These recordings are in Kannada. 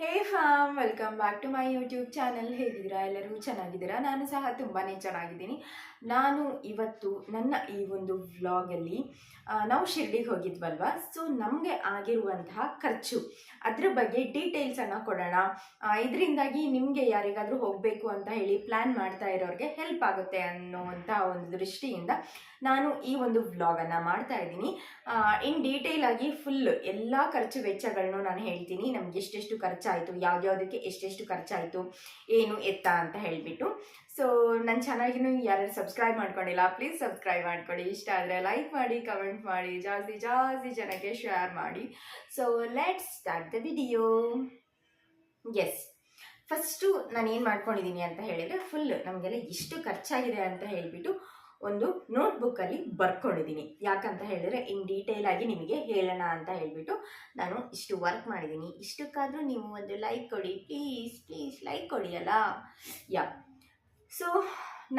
Hey fam welcome back to my YouTube channel ಹೇಗಿದ್ದೀರಾ? ಎಲ್ಲರೂ ಚೆನ್ನಾಗಿದ್ದೀರಾ? ನಾನು ಸಹ ತುಂಬಾ ಚೆನ್ನಾಗಿದ್ದೀನಿ. ನಾನು ಇವತ್ತು ನನ್ನ ಈ ಒಂದು ವ್ಲಾಗಲ್ಲಿ ನಾವು ಶಿರ್ಡಿಗೆ ಹೋಗಿದ್ವಲ್ವ? ಸೊ ನಮಗೆ ಆಗಿರುವಂತಹ ಖರ್ಚು. ಅದ್ರ ಬಗ್ಗೆ ಡೀಟೇಲ್ಸನ್ನು ಕೊಡೋಣ. ಇದರಿಂದಾಗಿ ನಿಮಗೆ ಯಾರಿಗಾದರೂ ಹೋಗಬೇಕು ಅಂತ ಹೇಳಿ ಪ್ಲ್ಯಾನ್ ಮಾಡ್ತಾ ಇರೋರಿಗೆ ಹೆಲ್ಪ್ ಆಗುತ್ತೆ ಅನ್ನೋವಂಥ ಒಂದು ದೃಷ್ಟಿಯಿಂದ ನಾನು ಈ ಒಂದು ವ್ಲಾಗನ್ನು ಮಾಡ್ತಾ ಇದ್ದೀನಿ. ಇನ್ ಡೀಟೇಲ್ ಆಗಿ ಫುಲ್ ಎಲ್ಲ ಖರ್ಚು ವೆಚ್ಚಗಳನ್ನು ನಾನು ಹೇಳ್ತೀನಿ. ನಮ್ಗೆ ಎಷ್ಟೆಷ್ಟು ಖರ್ಚಾಯಿತು ಯಾವ್ಯಾವುದಕ್ಕೆ ಎಷ್ಟೆಷ್ಟು ಖರ್ಚಾಯಿತು, ಏನು ಎತ್ತ ಅಂತ ಹೇಳಿಬಿಟ್ಟು. ಸೊ ನನ್ನ ಚಾನಲ್ಗಿನೂ ಯಾರು ಸಬ್ಸ್ಕ್ರೈಬ್ ಮಾಡ್ಕೊಂಡಿಲ್ಲ ಪ್ಲೀಸ್ ಸಬ್ಸ್ಕ್ರೈಬ್ ಮಾಡ್ಕೊಳ್ಳಿ. ಇಷ್ಟ ಆದರೆ ಲೈಕ್ ಮಾಡಿ ಕಮೆಂಟ್ ಮಾಡಿ, ಜಾಸ್ತಿ ಜಾಸ್ತಿ ಜನಕ್ಕೆ ಶೇರ್ ಮಾಡಿ. So let's start the video as first ನಾನು ಏನು ಮಾಡ್ಕೊಂಡಿದ್ದೀನಿ ಅಂತ ಹೇಳಿದರೆ ಫುಲ್ ನಮಗೆಲ್ಲ ಎಷ್ಟು ಖರ್ಚಾಗಿದೆ ಅಂತ ಹೇಳಿಬಿಟ್ಟು ಒಂದು ನೋಟ್ಬುಕ್ಕಲ್ಲಿ ಬರ್ಕೊಂಡಿದ್ದೀನಿ. ಯಾಕಂತ ಹೇಳಿದ್ರೆ ಇನ್ ಡೀಟೇಲ್ ಆಗಿ ನಿಮಗೆ ಹೇಳೋಣ ಅಂತ ಹೇಳಿಬಿಟ್ಟು ನಾನು ಇಷ್ಟು ವರ್ಕ್ ಮಾಡಿದ್ದೀನಿ. ಇಷ್ಟಕ್ಕಾದರೂ ನೀವು ಒಂದು ಲೈಕ್ ಕೊಡಿ. ಪ್ಲೀಸ್ ಪ್ಲೀಸ್ ಲೈಕ್ ಕೊಡಿ ಅಲ್ಲ? ಯಾ ಸೊ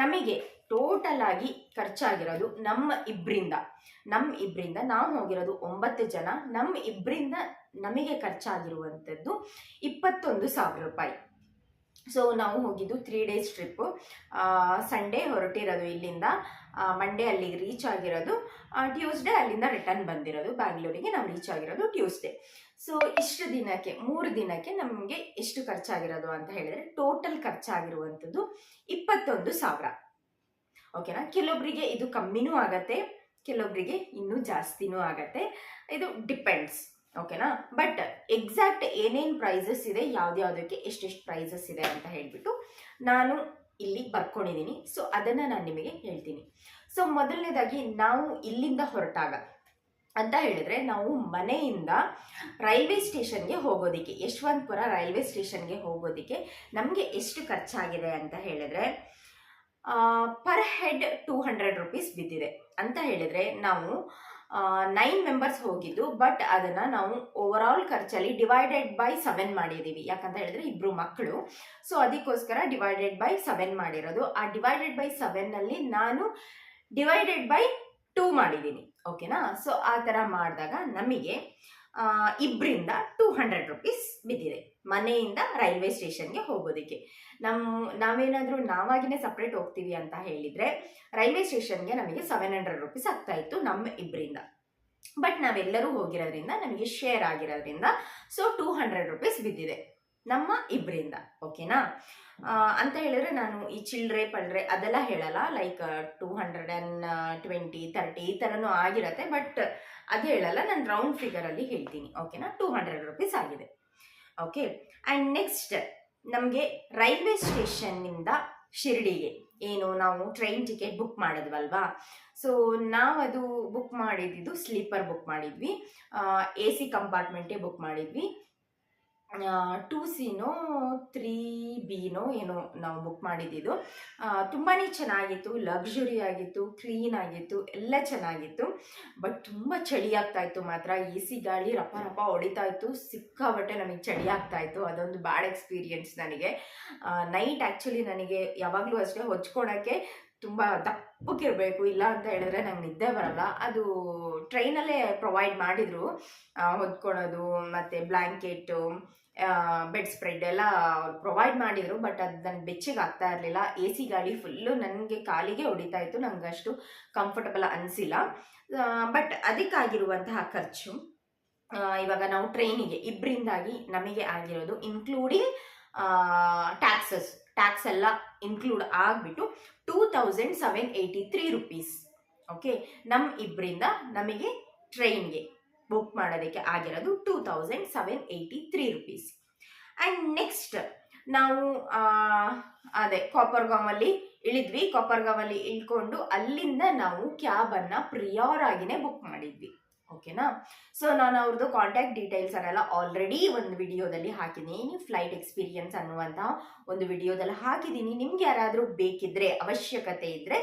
ನಮಗೆ ಟೋಟಲ್ ಆಗಿ ಖರ್ಚಾಗಿರೋದು ನಮ್ಮ ಇಬ್ಬರಿಂದ ನಮ್ಮ ಇಬ್ಬರಿಂದ ನಾವು ಹೋಗಿರೋದು ಒಂಬತ್ತು ಜನ. ನಮ್ಮ ಇಬ್ಬರಿಂದ ನಮಗೆ ಖರ್ಚಾಗಿರುವಂಥದ್ದು ಇಪ್ಪತ್ತೊಂದು ಸಾವಿರ ರೂಪಾಯಿ. ಸೊ ನಾವು ಹೋಗಿದ್ದು ತ್ರೀ ಡೇಸ್ ಟ್ರಿಪ್ಪು ಸಂಡೇ ಹೊರಟಿರೋದು ಇಲ್ಲಿಂದ. ಮಂಡೇ ಅಲ್ಲಿಗೆ ರೀಚ್ ಆಗಿರೋದು. ಟ್ಯೂಸ್ಡೇ ಅಲ್ಲಿಂದ ರಿಟರ್ನ್ ಬಂದಿರೋದು. ಬ್ಯಾಂಗ್ಳೂರಿಗೆ ನಾವು ರೀಚ್ ಆಗಿರೋದು ಟ್ಯೂಸ್ಡೇ ಸೊ ಇಷ್ಟು ದಿನಕ್ಕೆ, ಮೂರು ದಿನಕ್ಕೆ ನಮಗೆ ಎಷ್ಟು ಖರ್ಚಾಗಿರೋದು ಅಂತ ಹೇಳಿದರೆ ಟೋಟಲ್ ಖರ್ಚಾಗಿರುವಂಥದ್ದು ಇಪ್ಪತ್ತೊಂದು ಸಾವಿರ. ಓಕೆನಾ ಕೆಲವೊಬ್ಬರಿಗೆ ಇದು ಕಮ್ಮಿನೂ ಆಗತ್ತೆ ಕೆಲವೊಬ್ಬರಿಗೆ ಇನ್ನೂ ಜಾಸ್ತಿನೂ ಆಗತ್ತೆ. ಇದು ಡಿಪೆಂಡ್ಸ್ ಓಕೆನಾ ಬಟ್ ಎಕ್ಸಾಕ್ಟ್ ಏನೇನು ಪ್ರೈಸಸ್ ಇದೆ ಯಾವ್ದ್ಯಾವುದಕ್ಕೆ ಎಷ್ಟೆಷ್ಟು ಪ್ರೈಸಸ್ ಇದೆ ಅಂತ ಹೇಳಿಬಿಟ್ಟು ನಾನು ಇಲ್ಲಿ ಬರ್ಕೊಂಡಿದ್ದೀನಿ ಸೊ ಅದನ್ನು ನಾನು ನಿಮಗೆ ಹೇಳ್ತೀನಿ. ಸೊ ಮೊದಲನೇದಾಗಿ ನಾವು ಇಲ್ಲಿಂದ ಹೊರಟಾಗ ಅಂತ ಹೇಳಿದ್ರೆ ನಾವು ಮನೆಯಿಂದ ರೈಲ್ವೆ ಸ್ಟೇಷನ್ಗೆ ಹೋಗೋದಕ್ಕೆ, ಯಶವಂತಪುರ ರೈಲ್ವೆ ಸ್ಟೇಷನ್ಗೆ ಹೋಗೋದಕ್ಕೆ ನಮಗೆ ಎಷ್ಟು ಖರ್ಚಾಗಿದೆ ಅಂತ ಹೇಳಿದ್ರೆ per head two hundred rupees ಬಿದ್ದಿದೆ. ಅಂತ ಹೇಳಿದ್ರೆ ನಾವು ನೈನ್ ಮೆಂಬರ್ಸ್ ಹೋಗಿದ್ದು ಬಟ್ ಅದನ್ನು ನಾವು ಓವರ್ ಆಲ್ ಖರ್ಚಲ್ಲಿ ಡಿವೈಡೆಡ್ ಬೈ ಸೆವೆನ್ ಮಾಡಿದ್ದೀವಿ ಯಾಕಂತ ಹೇಳಿದ್ರೆ ಇಬ್ಬರು ಮಕ್ಕಳು. ಸೊ ಅದಕ್ಕೋಸ್ಕರ ಡಿವೈಡೆಡ್ ಬೈ ಸೆವೆನ್ ಮಾಡಿರೋದು. ಆ ಡಿವೈಡೆಡ್ ಬೈ ಸೆವೆನ್ನಲ್ಲಿ ನಾನು ಡಿವೈಡೆಡ್ ಬೈ ಟೂ ಮಾಡಿದ್ದೀನಿ ಓಕೆನಾ ಸೊ ಆ ಥರ ಮಾಡಿದಾಗ ನಮಗೆ ಇಬ್ಬರಿಂದ ಟೂ ಹಂಡ್ರೆಡ್ ರುಪೀಸ್ ಬಿದ್ದಿದೆ. ಮನೆಯಿಂದ ರೈಲ್ವೆ ಸ್ಟೇಷನ್ಗೆ ಹೋಗೋದಕ್ಕೆ. ನಮ್ಮ ನಾವೇನಾದರೂ ನಾವಾಗಿನೇ ಸಪ್ರೇಟ್ ಹೋಗ್ತೀವಿ ಅಂತ ಹೇಳಿದರೆ ರೈಲ್ವೆ ಸ್ಟೇಷನ್ಗೆ ನಮಗೆ ಸೆವೆನ್ ಹಂಡ್ರೆಡ್ ರುಪೀಸ್ ಆಗ್ತಾ ಇತ್ತು ನಮ್ಮ ಇಬ್ಬರಿಂದ ಬಟ್ ನಾವೆಲ್ಲರೂ ಹೋಗಿರೋದ್ರಿಂದ ನಮಗೆ ಶೇರ್ ಆಗಿರೋದ್ರಿಂದ ಸೊ ಟೂ ಹಂಡ್ರೆಡ್ ರುಪೀಸ್ ಬಿದ್ದಿದೆ ನಮ್ಮ ಇಬ್ಬರಿಂದ ಓಕೆನಾ ಅಂತ ಹೇಳಿದ್ರೆ ನಾನು ಈ ಚಿಲ್ಡ್ರೆ ಪಲ್ರೆ ಅದೆಲ್ಲ ಹೇಳಲ್ಲ. Like two hundred and twenty thirty ಈ ಥರನೂ ಆಗಿರತ್ತೆ. ಬಟ್ ಅದು ಹೇಳಲ್ಲ. ನಾನು ರೌಂಡ್ ಫಿಗರಲ್ಲಿ ಹೇಳ್ತೀನಿ. ಓಕೆನಾ ಟೂ ಹಂಡ್ರೆಡ್ ರುಪೀಸ್ ಆಗಿದೆ. ಓಕೆ ಆ್ಯಂಡ್ ನೆಕ್ಸ್ಟ್ ನಮಗೆ ರೈಲ್ವೆ ಸ್ಟೇಷನ್ನಿಂದ ಶಿರ್ಡಿಗೆ. ಏನು? ನಾವು ಟ್ರೈನ್ ಟಿಕೆಟ್ ಬುಕ್ ಮಾಡಿದ್ವಲ್ವಾ? ಸೊ ನಾವದು ಬುಕ್ ಮಾಡಿದ್ದು ಸ್ಲೀಪರ್ ಬುಕ್ ಮಾಡಿದ್ವಿ. ಎ ಸಿ ಕಂಪಾರ್ಟ್ಮೆಂಟೇ ಬುಕ್ ಮಾಡಿದ್ವಿ. ಟೂ ಸಿನೋ ತ್ರೀ ಬಿನೋ ಏನೋ ನಾವು ಬುಕ್ ಮಾಡಿದ್ದಿದ್ದು ತುಂಬಾ ಚೆನ್ನಾಗಿತ್ತು ಲಕ್ಸುರಿ ಆಗಿತ್ತು ಕ್ಲೀನ್ ಆಗಿತ್ತು, ಎಲ್ಲ ಚೆನ್ನಾಗಿತ್ತು. ಬಟ್ ತುಂಬ ಚಳಿ ಆಗ್ತಾ ಇತ್ತು ಮಾತ್ರ. ಎ ಸಿ ಗಾಳಿ ರಪ್ಪ ರಪ ಹೊಡಿತಾ ಇತ್ತು. ಸಿಕ್ಕಾಬಟ್ಟೆ ನಮಗೆ ಚಳಿ ಆಗ್ತಾ ಇತ್ತು. ಅದೊಂದು ಬ್ಯಾಡ್ ಎಕ್ಸ್ಪೀರಿಯೆನ್ಸ್ ನನಗೆ. ನೈಟ್ ಆ್ಯಕ್ಚುಲಿ ನನಗೆ ಯಾವಾಗಲೂ ಅಷ್ಟೇ ಹೊಚ್ಕೊಳಕ್ಕೆ ತುಂಬ ದಪ್ಪಕ್ಕಿರಬೇಕು ಇಲ್ಲ ಅಂತ ಹೇಳಿದ್ರೆ ನಂಗೆ ನಿದ್ದೆ ಬರಲ್ಲ. ಅದು ಟ್ರೈನಲ್ಲೇ ಪ್ರೊವೈಡ್ ಮಾಡಿದರು. ಹೊದ್ಕೊಳೋದು ಮತ್ತು ಬ್ಲ್ಯಾಂಕೆಟು ಬೆಡ್ ಸ್ಪ್ರೆಡ್ ಎಲ್ಲ ಪ್ರೊವೈಡ್ ಮಾಡಿದರು ಬಟ್ ಅದು ನನಗೆ ಬೆಚ್ಚಿಗೆ ಆಗ್ತಾ ಇರಲಿಲ್ಲ. ಎ ಸಿ ಗಾಳಿ ಫುಲ್ಲು ನನಗೆ ಕಾಲಿಗೆ ಹೊಡಿತಾ ಇತ್ತು ನನಗೆ ಅಷ್ಟು ಕಂಫರ್ಟಬಲ್ ಅನಿಸಿಲ್ಲ. ಬಟ್ ಅದಕ್ಕಾಗಿರುವಂತಹ ಖರ್ಚು ಇವಾಗ ನಾವು ಟ್ರೈನಿಗೆ ಇಬ್ಬರಿಂದಾಗಿ ನಮಗೆ ಆಗಿರೋದು ಇನ್ಕ್ಲೂಡಿಂಗ್ ಟ್ಯಾಕ್ಸಸ್ ಟ್ಯಾಕ್ಸ್ ಎಲ್ಲ ಇನ್ಕ್ಲೂಡ್ ಆಗಿಬಿಟ್ಟು two thousand seven eighty three rupees okay ನಮ್ಮ ಇಬ್ಬರಿಂದ ನಮಗೆ ಟ್ರೈನ್ಗೆ ಬುಕ್ ಮಾಡೋದಕ್ಕೆ ಆಗಿರೋದು two thousand seven eighty three rupees and next ನಾವು ಅದೇ ಕಾಪರ್ಗಾಮಲ್ಲಿ ಇಳಿದ್ವಿ. ಕಾಪರ್ಗಾಮಲ್ಲಿ ಇಳ್ಕೊಂಡು ಅಲ್ಲಿಂದ ನಾವು ಕ್ಯಾಬನ್ನು ಪ್ರಿಯೋರ್ ಆಗಿನೇ ಬುಕ್ ಮಾಡಿದ್ವಿ. ಓಕೆನಾ? ಸೊ ನಾನು ಅವ್ರದ್ದು ಕಾಂಟ್ಯಾಕ್ಟ್ ಡೀಟೇಲ್ಸ್ ಅನ್ನೆಲ್ಲ ಆಲ್ರೆಡಿ ಒಂದು ವಿಡಿಯೋದಲ್ಲಿ ಹಾಕಿದ್ದೀನಿ. ಫ್ಲೈಟ್ ಎಕ್ಸ್ಪೀರಿಯನ್ಸ್ ಅನ್ನುವಂತಹ ಒಂದು ವಿಡಿಯೋದಲ್ಲಿ ಹಾಕಿದ್ದೀನಿ. ನಿಮ್ಗೆ ಯಾರಾದರೂ ಬೇಕಿದ್ರೆ, ಅವಶ್ಯಕತೆ ಇದ್ದರೆ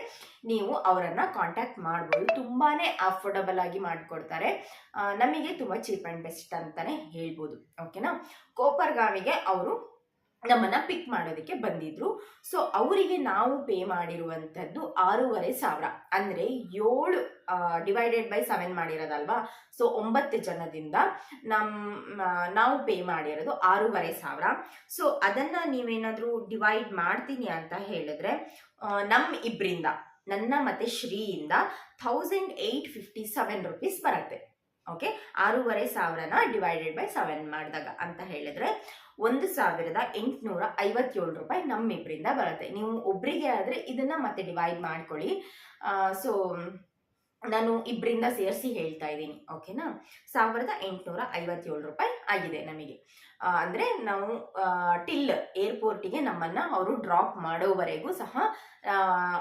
ನೀವು ಅವರನ್ನು ಕಾಂಟ್ಯಾಕ್ಟ್ ಮಾಡ್ಬೋದು. ತುಂಬಾ ಅಫೋರ್ಡಬಲ್ ಆಗಿ ಮಾಡಿಕೊಡ್ತಾರೆ. ನಮಗೆ ತುಂಬ ಚೀಪ್ ಆ್ಯಂಡ್ ಬೆಸ್ಟ್ ಅಂತಲೇ ಹೇಳ್ಬೋದು. ಓಕೆನಾ? ಕೋಪರ್ಗಾವಿಗೆ ಅವರು ನಮ್ಮನ್ನ ಪಿಕ್ ಮಾಡೋದಕ್ಕೆ ಬಂದಿದ್ರು. ಸೊ ಅವರಿಗೆ ನಾವು ಪೇ ಮಾಡಿರುವಂಥದ್ದು ಆರೂವರೆ ಸಾವಿರ. ಅಂದರೆ ಏಳು ಡಿವೈಡೆಡ್ ಬೈ ಸೆವೆನ್ ಮಾಡಿರೋದಲ್ವಾ? ಸೊ ಒಂಬತ್ತು ಜನದಿಂದ ನಮ್ಮ ನಾವು ಪೇ ಮಾಡಿರೋದು ಆರೂವರೆ ಸಾವಿರ. ಸೊ ಅದನ್ನು ನೀವೇನಾದರೂ ಡಿವೈಡ್ ಮಾಡ್ತೀನಿ ಅಂತ ಹೇಳಿದ್ರೆ ನಮ್ಮ ಇಬ್ಬರಿಂದ ನನ್ನ ಮತ್ತು ಶ್ರೀಯಿಂದ thousand eight fifty seven rupees ಬರುತ್ತೆ. ಓಕೆ ಆರೂವರೆ ಸಾವಿರನ ಡಿವೈಡೆಡ್ ಬೈ ಸೆವೆನ್ ಮಾಡಿದಾಗ ಅಂತ ಹೇಳಿದ್ರೆ ಒಂದು ಸಾವಿರದ ಎಂಟುನೂರ ಐವತ್ತೇಳು ರೂಪಾಯಿ ನಮ್ಮಿಬ್ಬರಿಂದ ಬರುತ್ತೆ. ನೀವು ಒಬ್ಬರಿಗೆ ಆದರೆ ಇದನ್ನ ಮತ್ತೆ ಡಿವೈಡ್ ಮಾಡ್ಕೊಳ್ಳಿ. ಸೊ ನಾನು ಇಬ್ಬರಿಂದ ಸೇರಿಸಿ ಹೇಳ್ತಾ ಇದ್ದೀನಿ. ಓಕೆನಾ ಸಾವಿರದ ಎಂಟುನೂರ ಐವತ್ತೇಳು ರೂಪಾಯಿ ಆಗಿದೆ ನಮಗೆ. ಅಂದರೆ ನಾವು ಟಿಲ್ ಏರ್ಪೋರ್ಟಿಗೆ ನಮ್ಮನ್ನ ಅವರು ಡ್ರಾಪ್ ಮಾಡೋವರೆಗೂ ಸಹ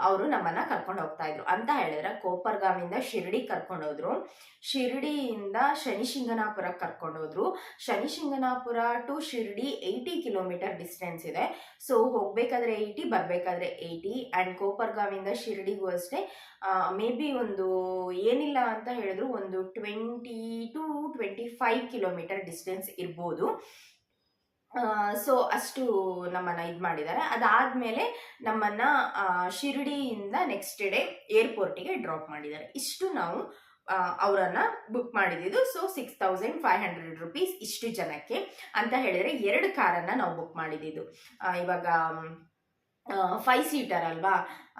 ಅವರು ನಮ್ಮನ್ನ ಕರ್ಕೊಂಡು ಹೋಗ್ತಾ ಇದ್ರು. ಅಂತ ಹೇಳಿದ್ರೆ ಕೋಪರ್ಗಾಮಿಂದ ಶಿರ್ಡಿ ಕರ್ಕೊಂಡು ಹೋದ್ರು. ಶಿರ್ಡಿಯಿಂದ ಶನಿಶಿಂಗನಾಪುರಕ್ಕೆ ಕರ್ಕೊಂಡು ಹೋದ್ರು. Shani Shingnapur to Shirdi eighty kilometre distance ಇದೆ. ಸೊ, ಹೋಗ್ಬೇಕಾದ್ರೆ ಏಯ್ಟಿ, ಬರಬೇಕಾದ್ರೆ ಏಯ್ಟಿ ಆ್ಯಂಡ್ ಕೋಪರ್ಗಾಮಿಂದ ಶಿರ್ಡಿಗೂ ಅಷ್ಟೇ. ಮೇ ಬಿ ಒಂದು ಏನಿಲ್ಲ ಅಂತ ಹೇಳಿದ್ರು, ಒಂದು twenty to twenty five kilometre distance ಇರ್ಬೋದು. ಸೊ ಅಷ್ಟು ನಮ್ಮನ್ನ ಇದು ಮಾಡಿದ್ದಾರೆ. ಅದಾದಮೇಲೆ ನಮ್ಮನ್ನ ಶಿರಡಿಯಿಂದ ನೆಕ್ಸ್ಟ್ ಡೇ ಏರ್ಪೋರ್ಟಿಗೆ ಡ್ರಾಪ್ ಮಾಡಿದ್ದಾರೆ. ಇಷ್ಟು ನಾವು ಅವರನ್ನ ಬುಕ್ ಮಾಡಿದ್ದು so six thousand five hundred rupees ಇಷ್ಟು ಜನಕ್ಕೆ ಅಂತ ಹೇಳಿದ್ರೆ ಎರಡು ಕಾರನ್ನ ನಾವು ಬುಕ್ ಮಾಡಿದ್ದು ಇವಾಗ ಫೈವ್ ಸೀಟರ್ ಅಲ್ವಾ?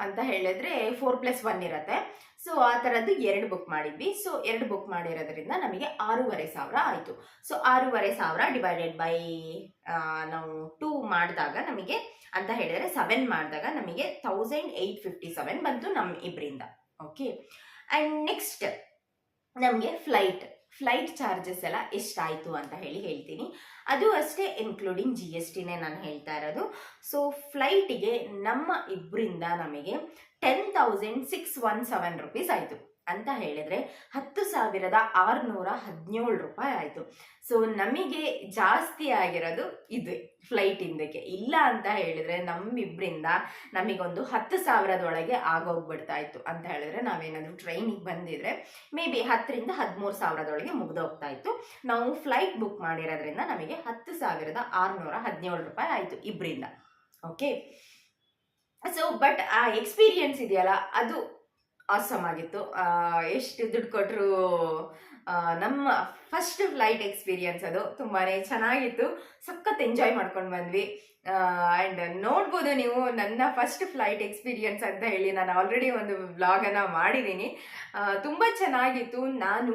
ಅಂತ ಹೇಳಿದ್ರೆ ಫೋರ್ ಪ್ಲಸ್ ಒನ್ ಇರುತ್ತೆ. ಸೊ ಆ ಥರದ್ದು ಎರಡು ಬುಕ್ ಮಾಡಿದ್ವಿ. ಸೊ ಎರಡು ಬುಕ್ ಮಾಡಿರೋದ್ರಿಂದ ನಮಗೆ ಆರೂವರೆ ಸಾವಿರ ಆಯಿತು. ಸೊ ಆರೂವರೆ ಸಾವಿರ ಡಿವೈಡೆಡ್ ಬೈ ನಾವು ಟೂ ಮಾಡಿದಾಗ ನಮಗೆ ಅಂತ ಹೇಳಿದರೆ ಸೆವೆನ್ ಮಾಡಿದಾಗ ನಮಗೆ ತೌಸಂಡ್ ಏಯ್ಟ್ ಫಿಫ್ಟಿ ಸೆವೆನ್ ಬಂತು ನಮ್ಮ ಇಬ್ಬರಿಂದ ಓಕೆ ಆ್ಯಂಡ್ ನೆಕ್ಸ್ಟ್ ನಮಗೆ ಫ್ಲೈಟ್ ಫ್ಲೈಟ್ ಚಾರ್ಜಸ್ ಎಲ್ಲ ಎಷ್ಟಾಯಿತು ಅಂತ ಹೇಳಿ ಹೇಳ್ತೀನಿ. ಅದು ಅಷ್ಟೇ ಇನ್ಕ್ಲೂಡಿಂಗ್ ಜಿ ಎಸ್ ಟಿನೇ ನಾನು ಹೇಳ್ತಾ ಇರೋದು. ಸೊ ಫ್ಲೈಟಿಗೆ ನಮ್ಮ ಇಬ್ಬರಿಂದ ನಮಗೆ ten thousand six one seven rupees ಆಯಿತು. ಅಂತ ಹೇಳಿದರೆ ಹತ್ತು ಸಾವಿರದ ಆರುನೂರ ಹದಿನೇಳು ರೂಪಾಯಿ ಆಯಿತು. ಸೊ ನಮಗೆ ಜಾಸ್ತಿ ಆಗಿರೋದು ಇದು ಫ್ಲೈಟಿಂದಕ್ಕೆ ಇಲ್ಲ ಅಂತ ಹೇಳಿದರೆ ನಮ್ಮಿಬ್ಬರಿಂದ ನಮಗೊಂದು ಹತ್ತು ಸಾವಿರದೊಳಗೆ ಆಗೋಗ್ಬಿಡ್ತಾ ಇತ್ತು ಅಂತ ಹೇಳಿದ್ರೆ ನಾವೇನಾದರೂ ಟ್ರೈನಿಗೆ ಬಂದಿದ್ರೆ ಮೇ ಬಿ ಹತ್ತರಿಂದ ಹದಿಮೂರು ಸಾವಿರದೊಳಗೆ ಮುಗ್ದೋಗ್ತಾ ಇತ್ತು. ನಾವು ಫ್ಲೈಟ್ ಬುಕ್ ಮಾಡಿರೋದ್ರಿಂದ ನಮಗೆ ಹತ್ತು ಸಾವಿರದ ಆರುನೂರ ಹದಿನೇಳು ರೂಪಾಯಿ ಆಯಿತು ಇಬ್ಬರಿಂದ ಓಕೆ ಸೊ ಬಟ್ ಆ ಎಕ್ಸ್ಪೀರಿಯನ್ಸ್ ಇದೆಯಲ್ಲ, ಅದು ಆಸಮ್ ಆಗಿತ್ತು. ಎಷ್ಟು ದುಡ್ಡು ಕೊಟ್ಟರು ನಮ್ಮ ಫಸ್ಟ್ ಫ್ಲೈಟ್ ಎಕ್ಸ್ಪೀರಿಯನ್ಸ್ ಅದು ತುಂಬಾ ಚೆನ್ನಾಗಿತ್ತು. ಸಖತ್ ಎಂಜಾಯ್ ಮಾಡ್ಕೊಂಡು ಬಂದ್ವಿ. ಆ್ಯಂಡ್ ನೋಡ್ಬೋದು ನೀವು ನನ್ನ ಫಸ್ಟ್ ಫ್ಲೈಟ್ ಎಕ್ಸ್ಪೀರಿಯನ್ಸ್ ಅಂತ ಹೇಳಿ ನಾನು ಆಲ್ರೆಡಿ ಒಂದು ವ್ಲಾಗನ್ನು ಮಾಡಿದ್ದೀನಿ ತುಂಬ ಚೆನ್ನಾಗಿತ್ತು. ನಾನು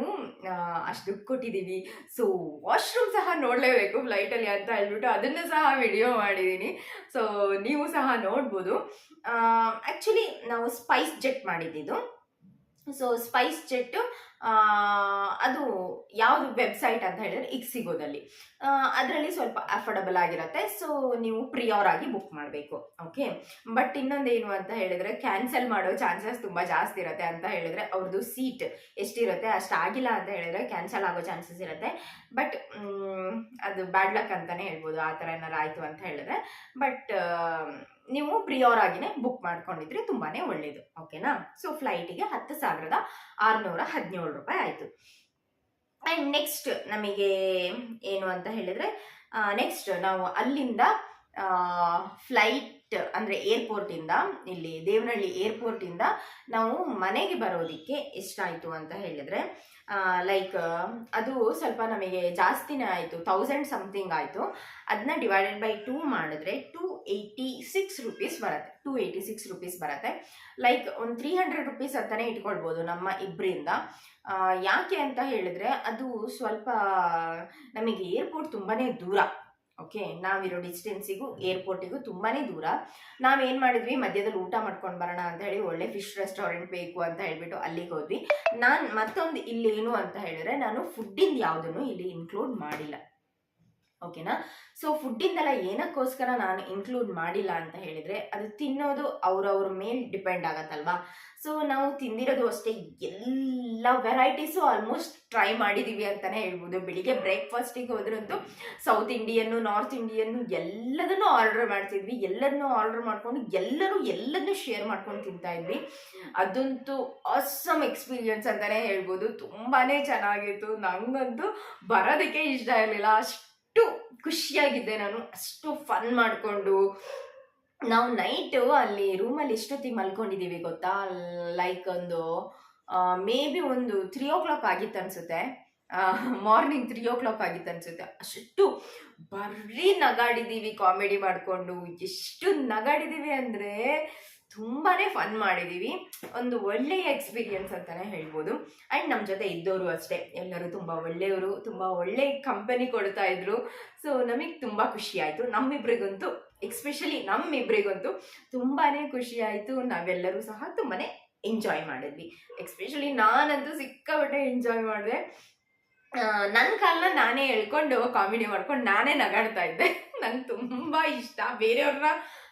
ಅಷ್ಟು ದುಡ್ಡು ಕೊಟ್ಟಿದ್ದೀವಿ ಸೊ ವಾಶ್ರೂಮ್ ಸಹ ನೋಡಲೇಬೇಕು ಫ್ಲೈಟಲ್ಲಿ ಅಂತ ಹೇಳ್ಬಿಟ್ಟು ಅದನ್ನು ಸಹ ವಿಡಿಯೋ ಮಾಡಿದ್ದೀನಿ ಸೊ ನೀವು ಸಹ ನೋಡ್ಬೋದು. ಆ್ಯಕ್ಚುಲಿ ನಾವು ಸ್ಪೈಸ್ ಜೆಟ್ ಮಾಡಿದ್ದಿದ್ದು ಸೊ ಸ್ಪೈಸ್ ಜೆಟ್ಟು ಅದು ಯಾವುದು ವೆಬ್ಸೈಟ್ ಅಂತ ಹೇಳಿದ್ರೆ ಈಗ ಸಿಗೋದಲ್ಲಿ. ಅದರಲ್ಲಿ ಸ್ವಲ್ಪ ಅಫೋರ್ಡಬಲ್ ಆಗಿರುತ್ತೆ. ಸೊ ನೀವು ಪ್ರಿಯೋರ್ ಆಗಿ ಬುಕ್ ಮಾಡಬೇಕು. ಓಕೆ ಬಟ್ ಇನ್ನೊಂದೇನು ಅಂತ ಹೇಳಿದ್ರೆ ಕ್ಯಾನ್ಸಲ್ ಮಾಡೋ ಚಾನ್ಸಸ್ ತುಂಬ ಜಾಸ್ತಿ ಇರುತ್ತೆ ಅಂತ ಹೇಳಿದ್ರೆ ಅವ್ರದ್ದು ಸೀಟ್ ಎಷ್ಟಿರುತ್ತೆ ಅಷ್ಟು ಆಗಿಲ್ಲ ಅಂತ ಹೇಳಿದ್ರೆ ಕ್ಯಾನ್ಸಲ್ ಆಗೋ ಚಾನ್ಸಸ್ ಇರುತ್ತೆ. ಬಟ್ ಅದು ಬ್ಯಾಡ್ ಲಕ್ ಅಂತಲೇ ಹೇಳ್ಬೋದು, ಆ ಥರ ಏನಾರು ಆಯಿತು ಅಂತ ಹೇಳಿದ್ರೆ. ಬಟ್ ನೀವು ಪ್ರಿಯೋರ್ ಆಗಿನೇ ಬುಕ್ ಮಾಡ್ಕೊಂಡಿದ್ರೆ ತುಂಬಾ ಒಳ್ಳೆಯದು ಓಕೆನಾ ಸೊ ಫ್ಲೈಟಿಗೆ ಹತ್ತು ಸಾವಿರದ ಆರುನೂರ ಹದಿನೇಳು ರೂಪಾಯಿ ಆಯಿತು. ಆ್ಯಂಡ್ ನೆಕ್ಸ್ಟ್ ನಮಗೆ ಏನು ಅಂತ ಹೇಳಿದರೆ ನೆಕ್ಸ್ಟ್ ನಾವು ಅಲ್ಲಿಂದ ಫ್ಲೈಟ್ ಅಂದರೆ ಏರ್ಪೋರ್ಟಿಂದ ಇಲ್ಲಿ ದೇವನಹಳ್ಳಿ ಏರ್ಪೋರ್ಟಿಂದ ನಾವು ಮನೆಗೆ ಬರೋದಕ್ಕೆ ಎಷ್ಟಾಯಿತು ಅಂತ ಹೇಳಿದರೆ ಲೈಕ್ ಅದು ಸ್ವಲ್ಪ ನಮಗೆ ಜಾಸ್ತಿನೇ ಆಯಿತು ತೌಸಂಡ್ ಸಮಥಿಂಗ್ ಆಯಿತು. ಅದನ್ನ ಡಿವೈಡೆಡ್ ಬೈ ಟೂ ಮಾಡಿದ್ರೆ ಟೂ ಏಯ್ಟಿ ಸಿಕ್ಸ್ ರುಪೀಸ್ ಬರುತ್ತೆ ಟೂ ಏಯ್ಟಿ ಸಿಕ್ಸ್ ರುಪೀಸ್ ಬರುತ್ತೆ. ಲೈಕ್ ಒಂದು ತ್ರೀ ಹಂಡ್ರೆಡ್ ರುಪೀಸ್ ಅಂತಲೇ ಇಟ್ಕೊಳ್ಬೋದು ನಮ್ಮ ಇಬ್ಬರಿಂದ ಯಾಕೆ ಅಂತ ಹೇಳಿದ್ರೆ ಅದು ಸ್ವಲ್ಪ ನಮಗೆ ಏರ್ಪೋರ್ಟ್ ತುಂಬಾ ದೂರ. ಓಕೆ ನಾವಿರೋ ಡಿಸ್ಟೆನ್ಸಿಗೂ ಏರ್ಪೋರ್ಟಿಗೂ ತುಂಬಾ ದೂರ. ನಾವೇನು ಮಾಡಿದ್ವಿ ಮಧ್ಯದಲ್ಲಿ ಊಟ ಮಾಡ್ಕೊಂಡು ಬರೋಣ ಅಂತ ಹೇಳಿ ಒಳ್ಳೆ ಫಿಶ್ ರೆಸ್ಟೋರೆಂಟ್ ಬೇಕು ಅಂತ ಹೇಳಿಬಿಟ್ಟು ಅಲ್ಲಿಗೆ ಹೋದ್ವಿ. ನಾನು ಮತ್ತೊಂದು ಇಲ್ಲೇನು ಅಂತ ಹೇಳಿದ್ರೆ ನಾನು ಫುಡ್ಡಿಂದ ಯಾವುದನ್ನು ಇಲ್ಲಿ ಇನ್ಕ್ಲೂಡ್ ಮಾಡಿಲ್ಲ. ಓಕೆನಾ ಸೊ ಫುಡ್ಡಿಂದೆಲ್ಲ ಏನಕ್ಕೋಸ್ಕರ ನಾನು ಇನ್ಕ್ಲೂಡ್ ಮಾಡಿಲ್ಲ ಅಂತ ಹೇಳಿದರೆ, ಅದು ತಿನ್ನೋದು ಅವ್ರವ್ರ ಮೇಲೆ ಡಿಪೆಂಡ್ ಆಗತ್ತಲ್ವಾ? ಸೊ ನಾವು ತಿಂದಿರೋದು ಅಷ್ಟೇ, ಎಲ್ಲ ವೆರೈಟೀಸು ಆಲ್ಮೋಸ್ಟ್ ಟ್ರೈ ಮಾಡಿದ್ದೀವಿ ಅಂತಲೇ ಹೇಳ್ಬೋದು. ಬೆಳಿಗ್ಗೆ ಬ್ರೇಕ್ಫಾಸ್ಟಿಗೆ ಹೋದ್ರಂತೂ ಸೌತ್ ಇಂಡಿಯನ್ನು ನಾರ್ತ್ ಇಂಡಿಯನ್ನು ಎಲ್ಲದನ್ನೂ ಆರ್ಡರ್ ಮಾಡ್ತಿದ್ವಿ. ಎಲ್ಲದನ್ನೂ ಆರ್ಡರ್ ಮಾಡ್ಕೊಂಡು ಎಲ್ಲರೂ ಎಲ್ಲದನ್ನೂ ಶೇರ್ ಮಾಡ್ಕೊಂಡು ತಿಂತಾ ಇದ್ವಿ. ಅದಂತೂ ಅಸಮ್ ಎಕ್ಸ್ಪೀರಿಯನ್ಸ್ ಅಂತಲೇ ಹೇಳ್ಬೋದು. ತುಂಬಾ ಚೆನ್ನಾಗಿತ್ತು. ನನಗಂತೂ ಬರೋದಕ್ಕೆ ಇಷ್ಟ ಇರಲಿಲ್ಲ. ಅಷ್ಟು ಅಷ್ಟು ಖುಷಿಯಾಗಿದ್ದೆ ನಾನು, ಅಷ್ಟು ಫನ್ ಮಾಡಿಕೊಂಡು. ನಾವು ನೈಟು ಅಲ್ಲಿ ರೂಮಲ್ಲಿ ಎಷ್ಟೊತ್ತಿಗೆ ಮಲ್ಕೊಂಡಿದ್ದೀವಿ ಗೊತ್ತಾ? ಲೈಕ್ ಒಂದು ಮೇ ಬಿ ಒಂದು ತ್ರೀ ಓ ಕ್ಲಾಕ್ ಆಗಿತ್ತು ಅನಿಸುತ್ತೆ. ಮಾರ್ನಿಂಗ್ ತ್ರೀ ಓ ಕ್ಲಾಕ್ ಆಗಿತ್ತು ಅನಿಸುತ್ತೆ. ಅಷ್ಟು ಬರೀ ನಗಾಡಿದ್ದೀವಿ ಕಾಮಿಡಿ ಮಾಡಿಕೊಂಡು. ಎಷ್ಟು ನಗಾಡಿದ್ದೀವಿ ಅಂದರೆ ತುಂಬಾ ಫನ್ ಮಾಡಿದ್ದೀವಿ ಒಂದು ಒಳ್ಳೆಯ ಎಕ್ಸ್ಪೀರಿಯನ್ಸ್ ಅಂತಲೇ ಹೇಳ್ಬೋದು. ಆ್ಯಂಡ್ ನಮ್ಮ ಜೊತೆ ಇದ್ದವರು ಅಷ್ಟೇ. ಎಲ್ಲರೂ ತುಂಬ ಒಳ್ಳೆಯವರು, ತುಂಬ ಒಳ್ಳೆ ಕಂಪನಿ ಕೊಡ್ತಾ ಇದ್ರು. ಸೊ ನಮಗೆ ತುಂಬ ಖುಷಿ ಆಯಿತು. ನಮ್ಮಿಬ್ರಿಗಂತೂ ಎಕ್ಸ್ಪೆಷಲಿ ನಮ್ಮಿಬ್ರಿಗಂತೂ ತುಂಬಾ ಖುಷಿ ಆಯಿತು. ನಾವೆಲ್ಲರೂ ಸಹ ತುಂಬಾ ಎಂಜಾಯ್ ಮಾಡಿದ್ವಿ. ಎಕ್ಸ್ಪೆಷಲಿ ನಾನಂತೂ ಸಿಕ್ಕಾಪಟ್ಟೆ ಎಂಜಾಯ್ ಮಾಡಿದೆ. ನನ್ನ ಕಾಲನ್ನ ನಾನೇ ಹೇಳ್ಕೊಂಡು ಕಾಮಿಡಿ ಮಾಡ್ಕೊಂಡು ನಾನೇ ನಗಾಡ್ತಾ ಇದ್ದೆ. ನಂಗೆ ತುಂಬ ಇಷ್ಟ. ಬೇರೆಯವ್ರನ್ನ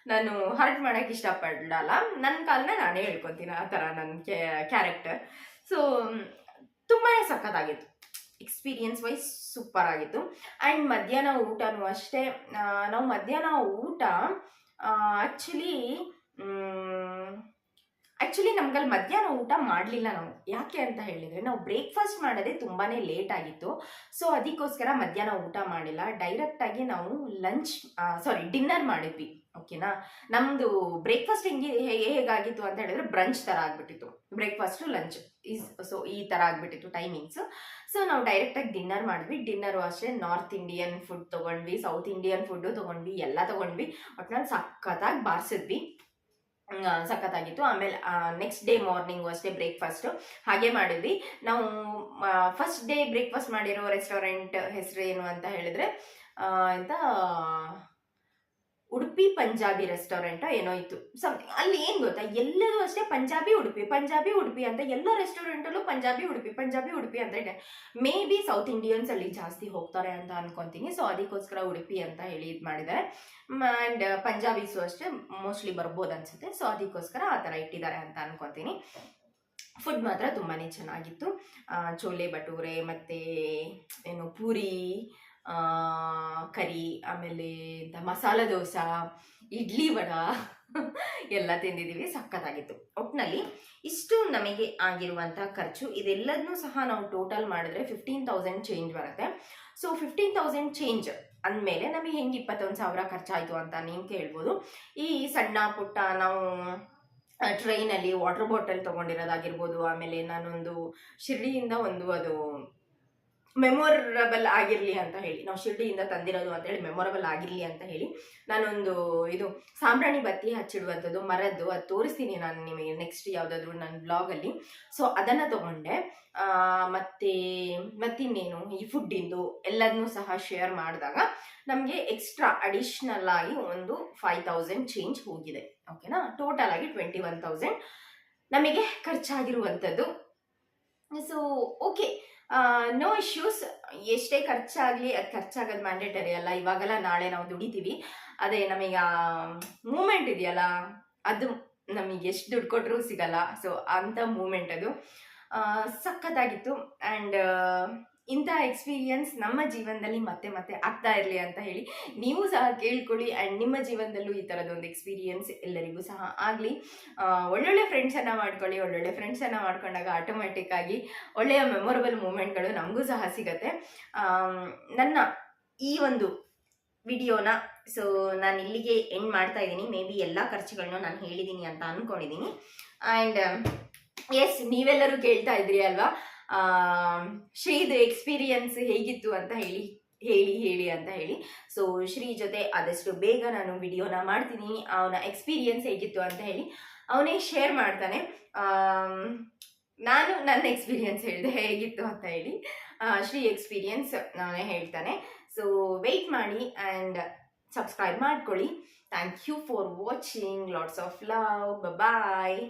ನಾನು ಹರ್ಟ್ ಮಾಡೋಕ್ಕೆ ಇಷ್ಟಪಡಲ್ಲ. ನನ್ನ ಕಾಲನ್ನ ನಾನೇ ಹೇಳ್ಕೊತೀನಿ ಆ ಥರ ನನ್ನ ಕ್ಯಾರೆಕ್ಟರ್ ಸೊ ತುಂಬಾ ಸಖತ್ತಾಗಿತ್ತು ಎಕ್ಸ್ಪೀರಿಯನ್ಸ್ ವೈಸ್ ಸೂಪರ್ ಆಗಿತ್ತು ಆ್ಯಂಡ್ ಮಧ್ಯಾಹ್ನ ಊಟನೂ ಅಷ್ಟೇ. ನಾವು ಮಧ್ಯಾಹ್ನ ಊಟ ಆ್ಯಕ್ಚುಲಿ ಆ್ಯಕ್ಚುಲಿ ನಮ್ಗಲ್ಲಿ ಮಧ್ಯಾಹ್ನ ಊಟ ಮಾಡಲಿಲ್ಲ ನಾವು. ಯಾಕೆ ಅಂತ ಹೇಳಿದರೆ, ನಾವು ಬ್ರೇಕ್ಫಾಸ್ಟ್ ಮಾಡೋದೇ ತುಂಬಾ ಲೇಟ್ ಆಗಿತ್ತು. ಸೊ ಅದಕ್ಕೋಸ್ಕರ ಮಧ್ಯಾಹ್ನ ಊಟ ಮಾಡಿಲ್ಲ. ಡೈರೆಕ್ಟಾಗಿ ನಾವು ಲಂಚ್ ಸಾರಿ ಡಿನ್ನರ್ ಮಾಡಿದ್ವಿ. ಓಕೆನಾ? ನಮ್ದು ಬ್ರೇಕ್ಫಾಸ್ಟ್ ಹೆಂಗೆ ಹೇಗೆ ಹೇಗಾಗಿತ್ತು ಅಂತ ಹೇಳಿದ್ರೆ ಬ್ರಂಚ್ ಥರ ಆಗಿಬಿಟ್ಟಿತ್ತು. ಬ್ರೇಕ್ಫಾಸ್ಟು ಲಂಚ್ ಈಸ್ ಸೊ ಈ ಥರ ಆಗಿಬಿಟ್ಟಿತ್ತು ಟೈಮಿಂಗ್ಸ್ ಸೊ ನಾವು ಡೈರೆಕ್ಟಾಗಿ ಡಿನ್ನರ್ ಮಾಡಿದ್ವಿ. ಡಿನ್ನರು ಅಷ್ಟೇ ನಾರ್ತ್ ಇಂಡಿಯನ್ ಫುಡ್ ತೊಗೊಂಡ್ವಿ ಸೌತ್ ಇಂಡಿಯನ್ ಫುಡ್ಡು ತೊಗೊಂಡ್ವಿ, ಎಲ್ಲ ತೊಗೊಂಡ್ವಿ. ಒಟ್ನಲ್ಲಿ ಸಖತ್ತಾಗಿ ಬಾರಿಸಿದ್ವಿ. ಸಖತ್ತಾಗಿತ್ತು. ಆಮೇಲೆ ನೆಕ್ಸ್ಟ್ ಡೇ ಮಾರ್ನಿಂಗು ಅಷ್ಟೇ ಬ್ರೇಕ್ಫಾಸ್ಟು ಹಾಗೆ ಮಾಡಿದ್ವಿ. ನಾವು ಫಸ್ಟ್ ಡೇ ಬ್ರೇಕ್ಫಾಸ್ಟ್ ಮಾಡಿರೋ ರೆಸ್ಟೋರೆಂಟ್ ಹೆಸರು ಏನು ಅಂತ ಹೇಳಿದ್ರೆ ಎಂತ? ಉಡುಪಿ ಪಂಜಾಬಿ ರೆಸ್ಟೋರೆಂಟ್ ಏನೋ ಇತ್ತು. ಸಮಥಿಂಗ್ ಅಲ್ಲಿ ಏನು ಗೊತ್ತಾ? ಎಲ್ಲರೂ ಅಷ್ಟೇ ಪಂಜಾಬಿ, ಉಡುಪಿ ಪಂಜಾಬಿ, ಉಡುಪಿ ಅಂತ ಎಲ್ಲ ರೆಸ್ಟೋರೆಂಟಲ್ಲೂ ಪಂಜಾಬಿ, ಉಡುಪಿ ಪಂಜಾಬಿ, ಉಡುಪಿ ಅಂತ ಇದೆ. ಮೇ ಬಿ ಸೌತ್ ಇಂಡಿಯನ್ಸ್ ಅಲ್ಲಿ ಜಾಸ್ತಿ ಹೋಗ್ತಾರೆ ಅಂತ ಅನ್ಕೊಂತೀನಿ. ಸೊ ಅದಕ್ಕೋಸ್ಕರ ಉಡುಪಿ ಅಂತ ಹೇಳಿ ಇದು ಮಾಡಿದ್ದಾರೆ. ಆ್ಯಂಡ್ ಪಂಜಾಬೀಸು ಅಷ್ಟೇ ಮೋಸ್ಟ್ಲಿ ಬರ್ಬೋದು ಅನ್ಸುತ್ತೆ. ಸೊ ಅದಕ್ಕೋಸ್ಕರ ಆ ಥರ ಇಟ್ಟಿದ್ದಾರೆ ಅಂತ ಅನ್ಕೊಂತೀನಿ. ಫುಡ್ ಮಾತ್ರ ತುಂಬಾ ಚೆನ್ನಾಗಿತ್ತು. ಚೋಲೆ ಭಟೂರೆ ಮತ್ತು ಏನು ಪೂರಿ ಕರಿ, ಆಮೇಲೆ ಎಂಥ ಮಸಾಲ ದೋಸೆ, ಇಡ್ಲಿ ವಡ ಎಲ್ಲ ತಿಂದಿದ್ದೀವಿ, ಸಖತ್ತಾಗಿತ್ತು. ಒಟ್ಟಿನಲ್ಲಿ ಇಷ್ಟು ನಮಗೆ ಆಗಿರುವಂಥ ಖರ್ಚು, ಇದೆಲ್ಲದನ್ನೂ ಸಹ ನಾವು ಟೋಟಲ್ ಮಾಡಿದ್ರೆ ಫಿಫ್ಟೀನ್ ತೌಸಂಡ್ ಚೇಂಜ್ ಬರುತ್ತೆ. ಸೊ ಫಿಫ್ಟೀನ್ ತೌಸಂಡ್ ಚೇಂಜ್ ಅಂದಮೇಲೆ ನಮಗೆ ಹೆಂಗೆ ಇಪ್ಪತ್ತೊಂದು ಸಾವಿರ ಖರ್ಚಾಯಿತು ಅಂತ ನೀವು ಕೇಳ್ಬೋದು. ಈ ಸಣ್ಣ ಪುಟ್ಟ ನಾವು ಟ್ರೈನಲ್ಲಿ ವಾಟರ್ ಬಾಟಲ್ ತೊಗೊಂಡಿರೋದಾಗಿರ್ಬೋದು, ಆಮೇಲೆ ನಾನೊಂದು ಶಿರ್ಡಿಯಿಂದ ಒಂದು ಅದು ಮೆಮೊರಬಲ್ ಆಗಿರಲಿ ಅಂತ ಹೇಳಿ. ನಾವು ಶಿರ್ಡಿಯಿಂದ ತಂದಿರೋದು ಅಂತ ಹೇಳಿ ಮೆಮೊರಬಲ್ ಆಗಿರಲಿ ಅಂತ ಹೇಳಿ ನಾನೊಂದು ಇದು ಸಾಂಬ್ರಾಣಿ ಬತ್ತಿ ಹಚ್ಚಿಡುವಂಥದ್ದು, ಮರದ್ದು ಅದು ತೋರಿಸ್ತೀನಿ ನಾನು ನಿಮಗೆ ನೆಕ್ಸ್ಟ್ ಯಾವುದಾದ್ರೂ ನನ್ನ ಬ್ಲಾಗಲ್ಲಿ ಸೊ ಅದನ್ನು ತೊಗೊಂಡೆ. ಮತ್ತು ಮತ್ತೆ, ಮತ್ತಿನ್ನೇನು, ಈ ಫುಡ್ಡಿಂದು ಎಲ್ಲದನ್ನೂ ಸಹ ಶೇರ್ ಮಾಡಿದಾಗ ನಮಗೆ ಎಕ್ಸ್ಟ್ರಾ ಅಡಿಷ್ನಲ್ ಆಗಿ ಒಂದು ಫೈವ್ ತೌಸಂಡ್ ಚೇಂಜ್ ಹೋಗಿದೆ. ಓಕೆನಾ ಟೋಟಲ್ ಆಗಿ ಟ್ವೆಂಟಿ ಒನ್ ತೌಸಂಡ್ ನಮಗೆ ಖರ್ಚಾಗಿರುವಂಥದ್ದು. ಸೊ ಓಕೆ ನೋ ಇಶ್ಯೂಸ್ ಎಷ್ಟೇ ಖರ್ಚಾಗಲಿ, ಅದು ಖರ್ಚಾಗೋದು ಮ್ಯಾಂಡೇಟರಿ ಅಲ್ಲ. ಇವಾಗೆಲ್ಲ ನಾಳೆ ನಾವು ದುಡಿತೀವಿ. ಅದೇ ನಮಗೆ ಮೂಮೆಂಟ್ ಇದೆಯಲ್ಲ, ಅದು ನಮಗೆ ಎಷ್ಟು ದುಡ್ಡು ಕೊಟ್ಟರು ಸಿಗಲ್ಲ. ಸೊ ಅಂಥ ಮೂಮೆಂಟ್ ಅದು. ಸಖತ್ತಾಗಿತ್ತು. ಆ್ಯಂಡ್ ಇಂಥ ಎಕ್ಸ್ಪೀರಿಯನ್ಸ್ ನಮ್ಮ ಜೀವನದಲ್ಲಿ ಮತ್ತೆ ಮತ್ತೆ ಆಗ್ತಾ ಇರಲಿ ಅಂತ ಹೇಳಿ ನೀವು ಸಹ ಕೇಳ್ಕೊಳ್ಳಿ ಆ್ಯಂಡ್ ನಿಮ್ಮ ಜೀವನದಲ್ಲೂ ಈ ಥರದೊಂದು ಎಕ್ಸ್ಪೀರಿಯನ್ಸ್ ಎಲ್ಲರಿಗೂ ಸಹ ಆಗಲಿ. ಒಳ್ಳೊಳ್ಳೆ ಫ್ರೆಂಡ್ಸನ್ನು ಮಾಡ್ಕೊಳ್ಳಿ, ಒಳ್ಳೊಳ್ಳೆ ಫ್ರೆಂಡ್ಸನ್ನು ಮಾಡ್ಕೊಂಡಾಗ ಆಟೋಮ್ಯಾಟಿಕ್ಕಾಗಿ ಒಳ್ಳೆಯ ಮೆಮೊರಬಲ್ ಮೂಮೆಂಟ್ಗಳು ನಮಗೂ ಸಹ ಸಿಗತ್ತೆ. ನನ್ನ ಈ ಒಂದು ವಿಡಿಯೋನ ಸೊ ನಾನು ಇಲ್ಲಿಗೆ ಎಂಡ್ ಮಾಡ್ತಾ ಇದ್ದೀನಿ. ಮೇ ಬಿ ಎಲ್ಲ ಖರ್ಚುಗಳನ್ನು ನಾನು ಹೇಳಿದ್ದೀನಿ ಅಂತ ಅಂದ್ಕೊಂಡಿದ್ದೀನಿ ಆ್ಯಂಡ್ ಎಸ್ ನೀವೆಲ್ಲರೂ ಕೇಳ್ತಾ ಇದ್ರಿ ಅಲ್ವಾ? ಶ್ರೀದು ಎಕ್ಸ್ಪೀರಿಯನ್ಸ್ ಹೇಗಿತ್ತು ಅಂತ ಹೇಳಿ ಹೇಳಿ ಹೇಳಿ ಅಂತ ಹೇಳಿ. ಸೊ ಶ್ರೀ ಜೊತೆ ಆದಷ್ಟು ಬೇಗ ನಾನು ವಿಡಿಯೋನ ಮಾಡ್ತೀನಿ. ಅವನ ಎಕ್ಸ್ಪೀರಿಯನ್ಸ್ ಹೇಗಿತ್ತು ಅಂತ ಹೇಳಿ ಅವನೇ ಶೇರ್ ಮಾಡ್ತಾನೆ. ನಾನು ನನ್ನ ಎಕ್ಸ್ಪೀರಿಯನ್ಸ್ ಹೇಳಿದೆ ಹೇಗಿತ್ತು ಅಂತ ಹೇಳಿ. ಶ್ರೀ ಎಕ್ಸ್ಪೀರಿಯನ್ಸ್ ನಾನೇ ಹೇಳ್ತಾನೆ. ಸೊ ವೆಯ್ಟ್ ಮಾಡಿ ಆ್ಯಂಡ್ ಸಬ್ಸ್ಕ್ರೈಬ್ ಮಾಡ್ಕೊಳ್ಳಿ. Thank you for watching lots of love bye